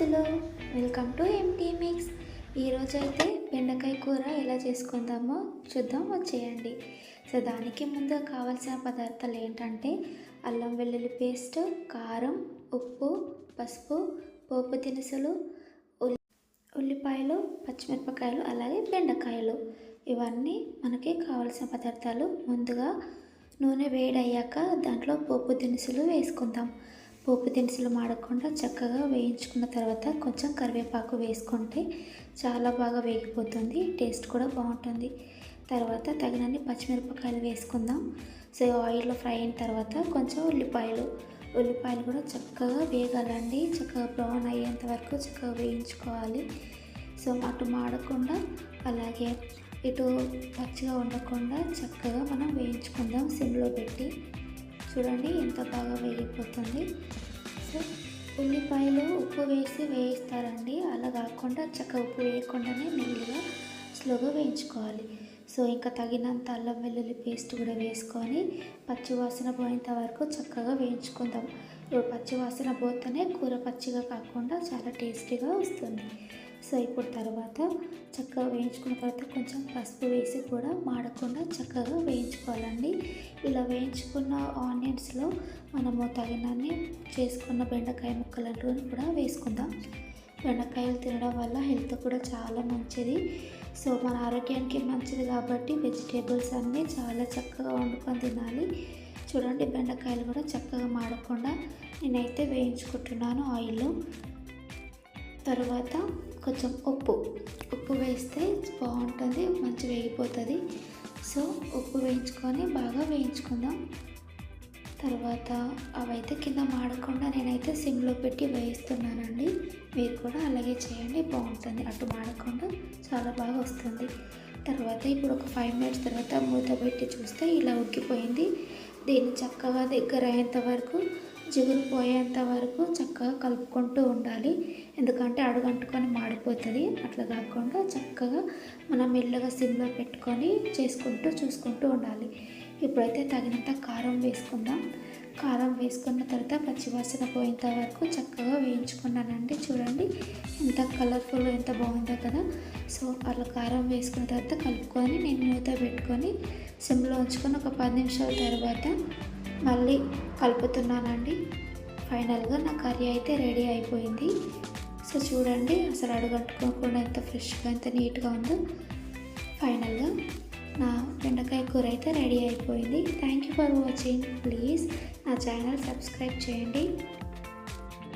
దోస్తులు welcome to empty mix ఈరోజు అయితే బెండకాయ కూర ఎలా చేసుకుందామో చూద్దాం వచ్చేయండి. సో దానికి ముందు కావాల్సిన పదార్థాలు ఏంటంటే అల్లం వెల్లుల్లి పేస్ట్ కారం ఉప్పు పసుపు పోపు దినుసులు ఉల్లి ఉల్లిపాయలు పచ్చిమిరపకాయలు అలాగే బెండకాయలు. ఇవన్నీ మనకి కావాల్సిన పదార్థాలు. ముందుగా నూనె వేడయ్యాక దాంట్లో పోపు దినుసులు వేసుకుందాం. పోపు దినుసులు మాడకుండా చక్కగా వేయించుకున్న తర్వాత కొంచెం కరివేపాకు వేసుకుంటే చాలా బాగా వేగిపోతుంది టేస్ట్ కూడా బాగుంటుంది. తర్వాత తగినన్ని పచ్చిమిరపకాయలు వేసుకుందాం. సో ఆయిల్లో ఫ్రై అయిన తర్వాత కొంచెం ఉల్లిపాయలు. ఉల్లిపాయలు కూడా చక్కగా వేగాలండి. చక్కగా బ్రౌన్ అయ్యేంత వరకు చక్కగా వేయించుకోవాలి. సో అటు మాడకుండా అలాగే ఇటు పచ్చిగా ఉండకుండా చక్కగా మనం వేయించుకుందాం సిమ్లో పెట్టి. చూడండి ఎంత బాగా వేగిపోతుంది. సో ఉల్లిపాయలు ఉప్పు వేసి వేయిస్తారండి. అలా కాకుండా చక్కగా ఉప్పు వేయకుండానే మెల్లిగా స్లోగా వేయించుకోవాలి. సో ఇంకా తగినంత అల్లం వెల్లుల్లి పేస్ట్ కూడా వేసుకొని పచ్చివాసన పోయేంత వరకు చక్కగా వేయించుకుందాం. ఇప్పుడు పచ్చివాసన పోతేనే కూర పచ్చిగా కాకుండా చాలా టేస్టీగా వస్తుంది. సో ఇప్పుడు తర్వాత చక్కగా వేయించుకున్న తర్వాత కొంచెం పసుపు వేసి కూడా మాడకుండా చక్కగా వేయించుకోవాలండి. ఇలా వేయించుకున్న ఆనియన్స్లో మనము తగినన్ని చేసుకున్న బెండకాయ ముక్కలను కూడా వేసుకుందాం. బెండకాయలు తినడం వల్ల హెల్త్ కూడా చాలా మంచిది. సో మన ఆరోగ్యానికి మంచిది కాబట్టి వెజిటేబుల్స్ అన్నీ చాలా చక్కగా వండుకొని తినాలి. చూడండి బెండకాయలు కూడా చక్కగా మాడకుండా నేనైతే వేయించుకుంటున్నాను ఆయిల్లో తర్వాత కొంచెం ఉప్పు. ఉప్పు వేస్తే బాగుంటుంది మంచి వేగిపోతుంది. సో ఉప్పు వేయించుకొని బాగా వేయించుకుందాం. తర్వాత అవైతే కింద మాడకుండా నేనైతే సిమ్లో పెట్టి వేయిస్తున్నానండి. మీరు కూడా అలాగే చేయండి బాగుంటుంది. అటు మాడకుండా చాలా బాగా వస్తుంది. తర్వాత ఇప్పుడు ఒక ఫైవ్ మినిట్స్ తర్వాత మూత పెట్టి చూస్తే ఇలా ఉక్కిపోయింది దీన్ని చక్కగా దగ్గర అయ్యేంత వరకు జిగురు పోయేంత వరకు చక్కగా కలుపుకుంటూ ఉండాలి. ఎందుకంటే అడుగంటుకొని మాడిపోతుంది. అట్లా కాకుండా చక్కగా మనం మెల్లగా సిమ్లో పెట్టుకొని చేసుకుంటూ చూసుకుంటూ ఉండాలి. ఇప్పుడైతే తగినంత కారం వేసుకుందాం. కారం వేసుకున్న తర్వాత పచ్చివాసన పోయేంత వరకు చక్కగా వేయించుకున్నానండి. చూడండి ఎంత కలర్ఫుల్ ఎంత బాగుందో కదా. సో అలా కారం వేసుకున్న తర్వాత కలుపుకొని నేను మూత పెట్టుకొని సిమ్లో ఉంచుకొని ఒక పది నిమిషాల తర్వాత మళ్ళీ కలుపుతున్నానండి. ఫైనల్గా నా కర్రీ అయితే రెడీ అయిపోయింది. సో చూడండి అసలు అడుగట్టుకోకుండా ఎంత ఫ్రెష్గా ఎంత నీట్గా ఉందో. ఫైనల్గా నా బెండకాయ కూర అయితే రెడీ అయిపోయింది. Thank you for watching please నా ఛానల్ సబ్స్క్రైబ్ చేయండి.